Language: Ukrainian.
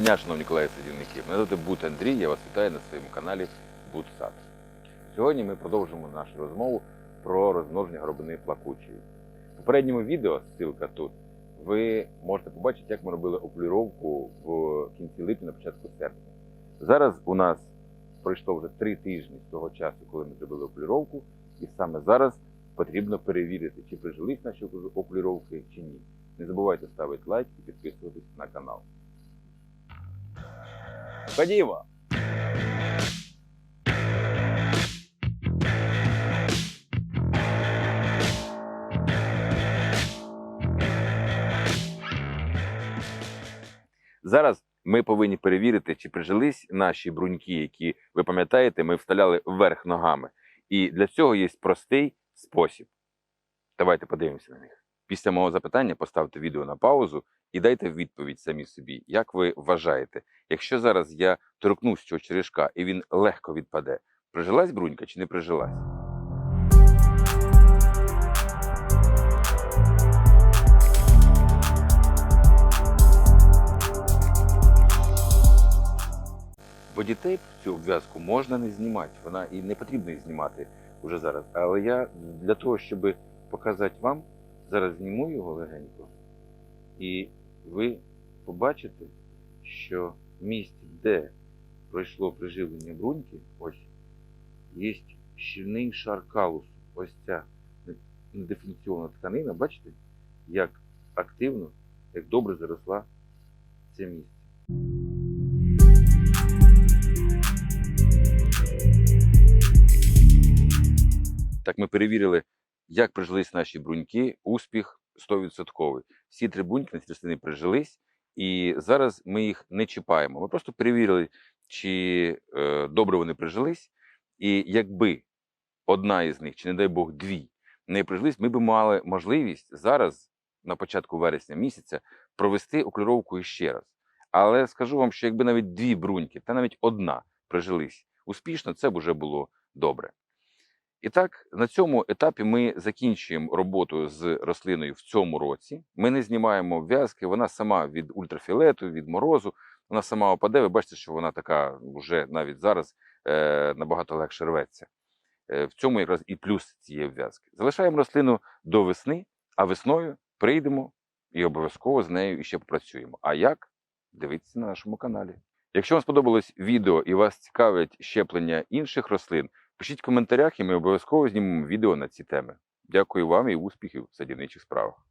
дня, шановні колеги садівники. Мене звати Бут Андрій, я вас вітаю на своєму каналі Бутсад. Сьогодні ми продовжимо нашу розмову про розмноження горобини плакучої. В попередньому відео, ссылка тут, ви можете побачити, як ми робили оплюровку в кінці липня, на початку серпня. Зараз у нас пройшло вже три тижні з того часу, коли ми зробили оплюровку, і саме зараз потрібно перевірити, чи прижились наші оплюровки, чи ні. Не забувайте ставити лайк і підписуватись на канал. Ходімо! Зараз ми повинні перевірити, чи прижились наші бруньки, які ви пам'ятаєте, ми вставляли вверх ногами. І для цього є простий спосіб. Давайте подивимося на них. Після мого запитання поставте відео на паузу і дайте відповідь самі собі, як ви вважаєте, якщо зараз я торкнусь цього черешка і він легко відпаде, прижилась брунька чи не прижилась? Бодітейп цю обв'язку можна не знімати, вона і не потрібно її знімати вже зараз. Але я для того, щоб показати вам, зараз зніму його легенько, і ви побачите, що в місці, де пройшло приживлення бруньки, ось є щільний шар калусу. Ось ця недиференційована тканина, бачите, як активно, як добре заросла це місце. Так ми перевірили, як прижились наші бруньки. Успіх 100%. Всі три бруньки на цій прижились, і зараз ми їх не чіпаємо. Ми просто перевірили, чи е, добре вони прижились. І якби одна із них, чи не дай Бог, дві не прижились, ми б мали можливість зараз, на початку вересня місяця, провести оклюровку іще раз. Але скажу вам, що якби навіть дві бруньки, та навіть одна прижились успішно, це б уже було добре. І так, на цьому етапі ми закінчуємо роботу з рослиною в цьому році. Ми не знімаємо в'язки, вона сама від ультрафіолету, від морозу, вона сама опаде. Ви бачите, що вона така вже навіть зараз е, набагато легше рветься. Е, в цьому якраз і плюс цієї в'язки. Залишаємо рослину до весни, а весною прийдемо і обов'язково з нею іще попрацюємо. А як? Дивіться на нашому каналі. Якщо вам сподобалось відео і вас цікавить щеплення інших рослин, Пишіть в коментарях, і ми обов'язково знімемо відео на ці теми. Дякую вам і успіхів в садівничих справах.